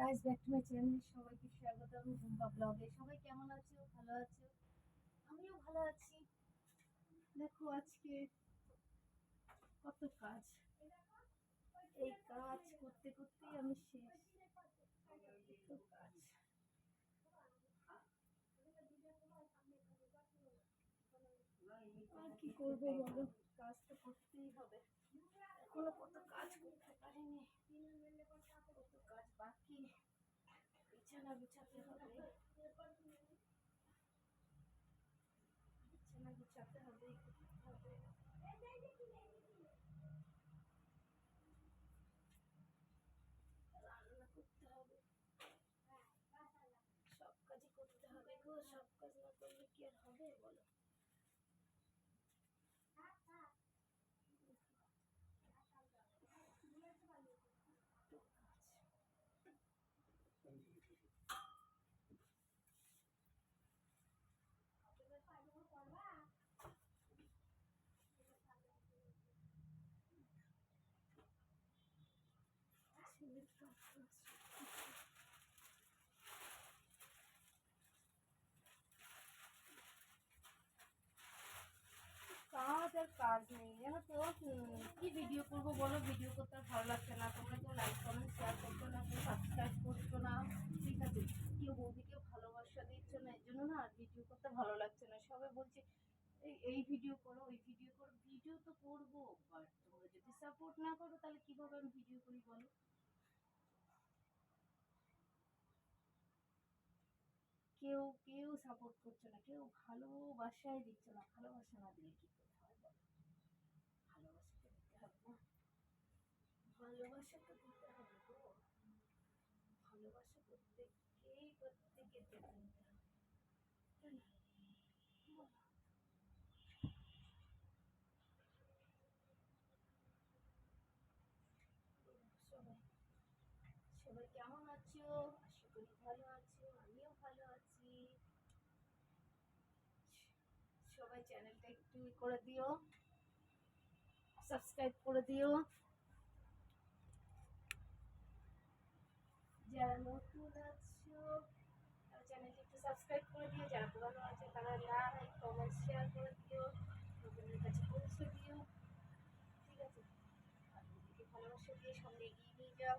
Guys back to my channel সবাইকে স্বাগতম ঝুম্পা ব্লগে সবাই কেমন আছো? ভালো আছো? আমিও ভালো আছি। দেখো আজকে কত কাজ। এই কাজ করতে করতেই আমি শেষ। কাজ। আর কি করব বলো? কাজ তো করতেই হবে। এখনও কত কাজ করতে পারিনি। কত কাজ বাকি। বিছানা বিছাতে হবে। বিছানা বিছাতে হবে রান্না করতে হবে। সব কাজই করতে হবে গো, সব কাজ না করলে কি কাজ আর কাজ নেই তো? কি ভিডিও করব বলো? ভিডিও করতে আর ভালো লাগছে না। তোমরা করছ না, কেউ করছ না? ঠিক আছে, কেউ ভালোবাসা দিচ্ছ না, এর জন্য না ভিডিও করতে ভালো লাগছে না। সবাই বলছে, এই এই ভিডিও করো, ওই ভিডিও করো। ভিডিও তো করব বাট তোমরা যদি সাপোর্ট না করো, তাহলে কীভাবে আমি ভিডিও করি বলো? কেউ কেউ সাপোর্ট করছে না, কেউ ভালোবাসাই দিচ্ছে না, ভালোবাসা না দিলে কি করে হয় সবাই কেমন আছো? আশা করি ভালো আছো আমিও ভালো আছি সবাই চ্যানেলটা একটু করে দিও। সাবস্ক্রাইব করে দিও। যারা নতুন আছো, তারা চ্যানেলটা একটু সাবস্ক্রাইব করে দিও। যারা পুরানো আছে, তারা লাইক, কমেন্ট, শেয়ার করে দিও। নতুনের কাছে পৌঁছে দিও। ঠিক আছে? আর ভালোবাসা দিয়ে সামনে এগিয়ে নিয়ে যাও।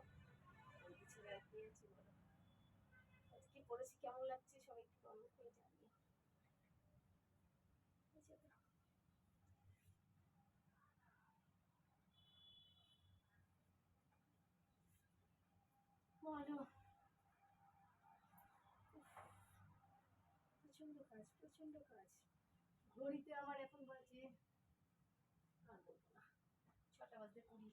কিছু বলো। আজকে পড়েছি কেমন লাগছে সবাই একটু কমেন্ট করে জানিও প্রচণ্ড কাজ প্রচণ্ড কাজ। ঘড়িতে আমার এখন বাজে আর বলব না। ছটা বাজে কুড়ি।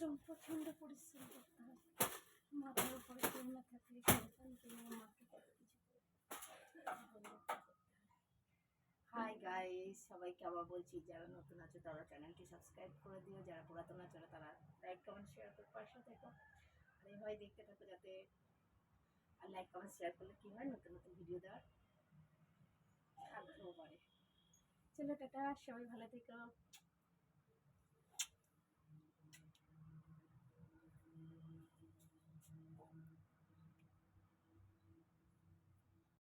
পরিশ্রম প্রচণ্ড পরিশ্রম করতে হয়। মাথার উপরে কেউ না থাকলে সন্তানকে নিয়ে মাকে কত কিছু হাই গাইস সবাইকে আবার বলছি যারা নতুন আছে তারা চ্যানেলটি সাবস্ক্রাইব করে দিও। যারা পুরাতন আছে তারা লাইক কমেন্ট শেয়ার করে পাশে থেকো। আর এইভাবে দেখতে থাকো যাতে আর লাইক কমেন্ট শেয়ার করলে কী হয়? নতুন নতুন ভিডিও দেওয়ার আগ্রহ বাড়ে। চলো টাটা সবাই ভালো থেকো।